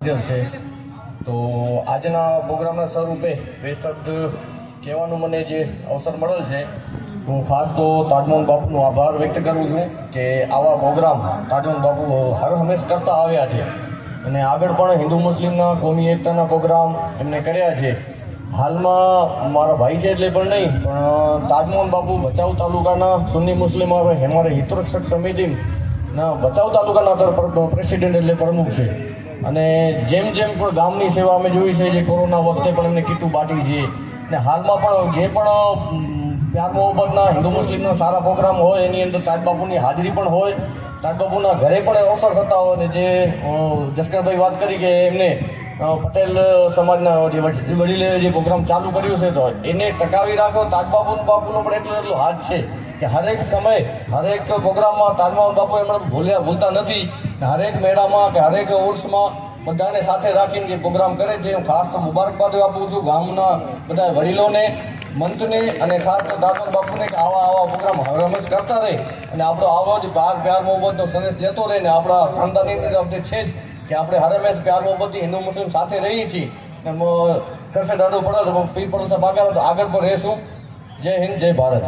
છે. તો આજના પ્રોગ્રામના સ્વરૂપે બે શબ્દ કહેવાનું મને જે અવસર મળેલ છે, હું ખાસ તો તાજમોહન બાપુનો આભાર વ્યક્ત કરું છું કે આવા પ્રોગ્રામ તાજમોહન બાપુ હર હંમેશ કરતા આવ્યા છે. અને આગળ પણ હિન્દુ મુસ્લિમના કોમી એકતાના પ્રોગ્રામ એમને કર્યા છે. હાલમાં મારા ભાઈ છે એટલે પણ નહીં, પણ તાજમોહન બાપુ ભચાઉ તાલુકાના સુન્ની મુસ્લિમ હેમારે હિતરક્ષક સમિતિ ના ભચાઉ તાલુકાના પ્રેસિડેન્ટ એટલે પ્રમુખ છે. અને જેમ જેમ પણ ગામની સેવા અમે જોઈ છે જે કોરોના વખતે પણ એમને કીટું બાટી છે. ને હાલમાં પણ જે પણ પ્યાર મોહબ્બતના હિન્દુ મુસ્લિમના સારા પ્રોગ્રામ હોય, એની અંદર તાજબાપુની હાજરી પણ હોય. તાજબાપુના ઘરે પણ અવસર થતા હોય ને જે જસકરભાઈ વાત કરી કે એમને પટેલ સમાજના જે વડી- વડીલે જે પ્રોગ્રામ ચાલુ કર્યું છે તો એને ટકાવી રાખો તાજબાપુ બાપુનો પણ એટલો એટલો હાથ છે. કે હરેક સમય હરેક પ્રોગ્રામમાં તાજમહલ બાપુ એમણે ભૂલ્યા ભૂલતા નથી હરેક મેળામાં કે હરેક ઉર્સમાં બધાને સાથે રાખીને જે પ્રોગ્રામ કરે છે, હું ખાસ તો મુબારકબાદ આપું છું ગામના બધા વડીલોને મંચને અને ખાસ તો દાદા બાપુને કે આવા આવા પ્રોગ્રામ હર હંમેશ કરતા રહે અને આપણો આવો જ પ્યાર પ્યાર, મોહબ્બતનો સંદેશ દેતો રહે ને આપણા ખાનદાની અંદર આપણે છે જ કે આપણે હર હંમેશ પ્યાર, મોહબ્બતથી હિન્દુ, મુસ્લિમ સાથે રહીએ છીએ. અને કરશે દાડો પડે તો પીર પડે તો આગળ આગળ પણ રહીશું. જય હિન્દ, જય ભારત.